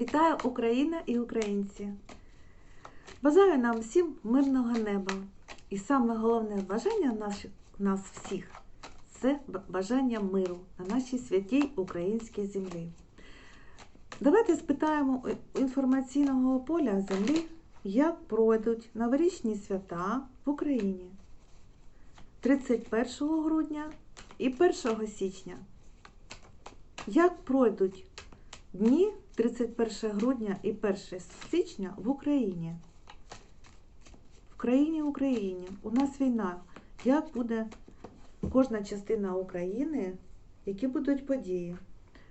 Вітаю Україна і українці! Бажаю нам всім мирного неба. І саме головне бажання наших, нас всіх це бажання миру на нашій святій українській землі. Давайте спитаємо у інформаційного поля землі, як пройдуть новорічні свята в Україні 31 грудня і 1 січня. Як пройдуть дні 31 грудня і 1 січня в Україні? В країні Україні у нас війна. Як буде кожна частина України, які будуть події?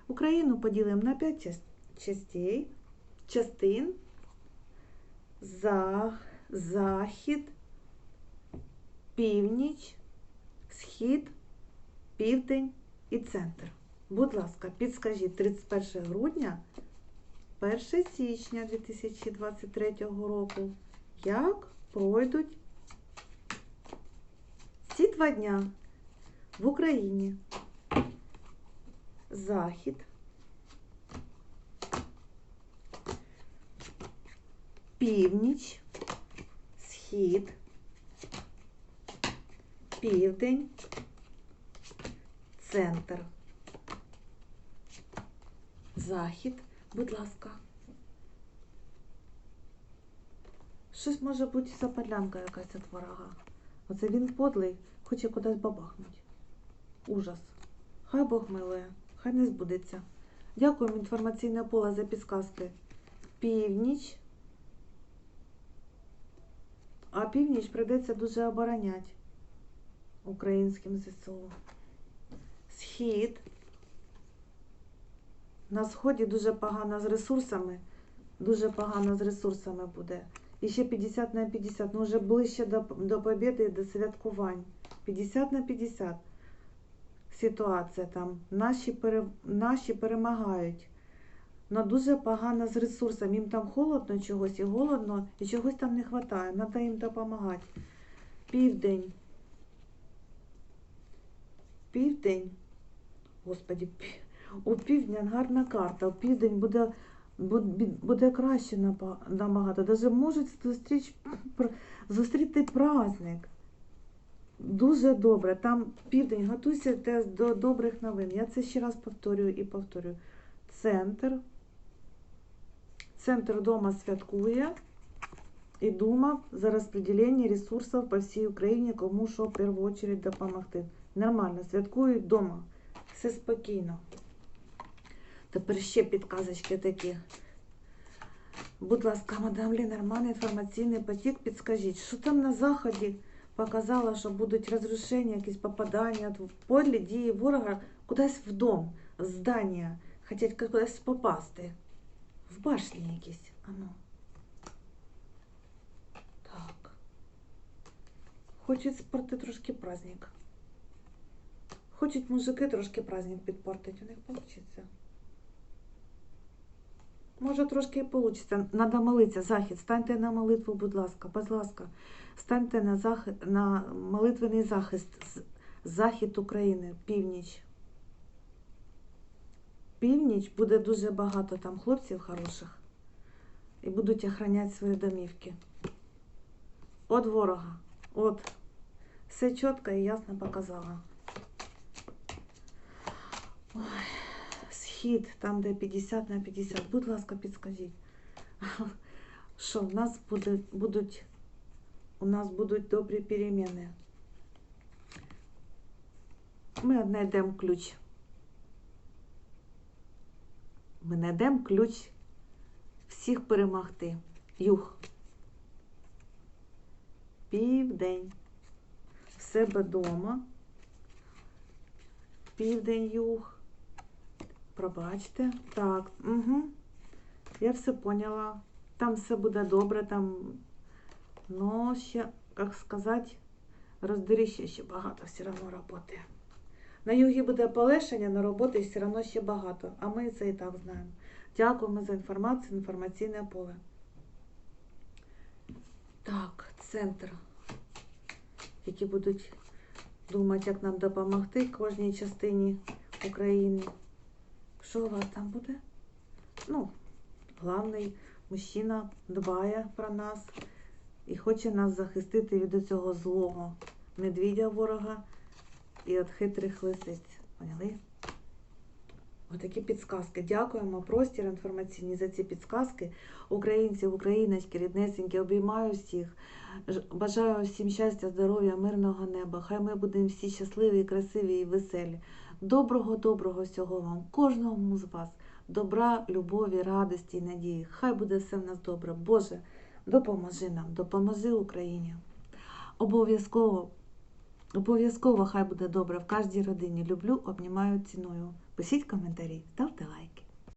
Україну поділимо на 5 частей, частин, за, захід, північ, схід, південь і центр. Будь ласка, підскажіть 31 грудня, 1 січня 2023 року. Як пройдуть ці два дня в Україні? Захід, північ, схід, південь, центр. Захід, будь ласка. Щось може бути за подлянка якась от ворога. Оце він подлий, хоче кудись бабахнуть. Ужас. Хай Бог милує, хай не збудеться. Дякуємо інформаційне поле за підсказки. Північ. А північ прийдеться дуже обороняти українським ЗСУ. Схід. На сході дуже погано з ресурсами. Дуже погано з ресурсами буде. І ще 50 на 50. Ну, вже ближче до, до побєди і до святкувань. 50 на 50 ситуація там. Наші, пере, наші перемагають. Но дуже погано з ресурсами. Їм там холодно чогось і голодно, і чогось там не вистачає. Треба їм допомагати. Південь. Південь. Господі, у півдня гарна карта. У південь буде, буде, краще набагато. Даже можуть зустріч, зустріти праздник. Дуже добре. Там південь, готуйся до добрих новин. Я це ще раз повторюю і повторюю. Центр. Центр дома святкує і думав за розподілення ресурсів по всій Україні, кому що в першу чергу допомогти. Нормально, святкують вдома. Все спокійно. Тепер ще підказочки такі. Будь ласка, мадам Лінерман, інформаційний потік, підскажіть, що там на заході показало, що будуть розрушення, якісь попадання, подлі дії ворога кудись в дом, в здання, хочуть кудись попасти. В башні якісь. Ану. Так. Хочуть спорти трошки праздник. Хочуть мужики трошки праздник підпортити, у них вийде. Може, трошки і вийде. Надо молитися, захід. Станьте на молитву, будь ласка, будь ласка. Станьте на, захід, на молитвений захист. Захід України, північ. Північ буде дуже багато там хлопців хороших. І будуть охороняти свої домівки. От ворога. От. Все чітко і ясно показала. Схід, там, де 50 на 50. Будь ласка, підскажіть. Що в нас буде, будуть, у нас будуть добрі переміни. Ми знайдемо ключ. Ми знайдемо ключ всіх перемогти. Юг. Південь. В себе дома. Південь юг. Пробачте. Так. Угу. Я все поняла. Там все буде добре, там. Но ще, як сказати, роздоріжжя ще багато все одно роботи. На югі буде полегшення, на роботи все одно ще багато. А ми це і так знаємо. Дякуємо за інформацію, інформаційне поле. Так, центр. Які будуть думати, як нам допомогти кожній частині України. Що у вас там буде? Ну, главний мужчина дбає про нас і хоче нас захистити від цього злого медведя ворога і від хитрих лисиць. Поняли? Отакі підсказки. Дякуємо простір інформаційний за ці підсказки. Українці, україночки, ріднесенькі, обіймаю всіх. Бажаю всім щастя, здоров'я, мирного неба. Хай ми будемо всі щасливі, красиві і веселі. Доброго, доброго всього вам, кожному з вас. Добра, любові, радості і надії. Хай буде все в нас добре. Боже, допоможи нам, допоможи Україні. Обов'язково, обов'язково хай буде добре в кожній родині. Люблю, обнімаю, ціную. Пишіть коментарі, ставте лайки.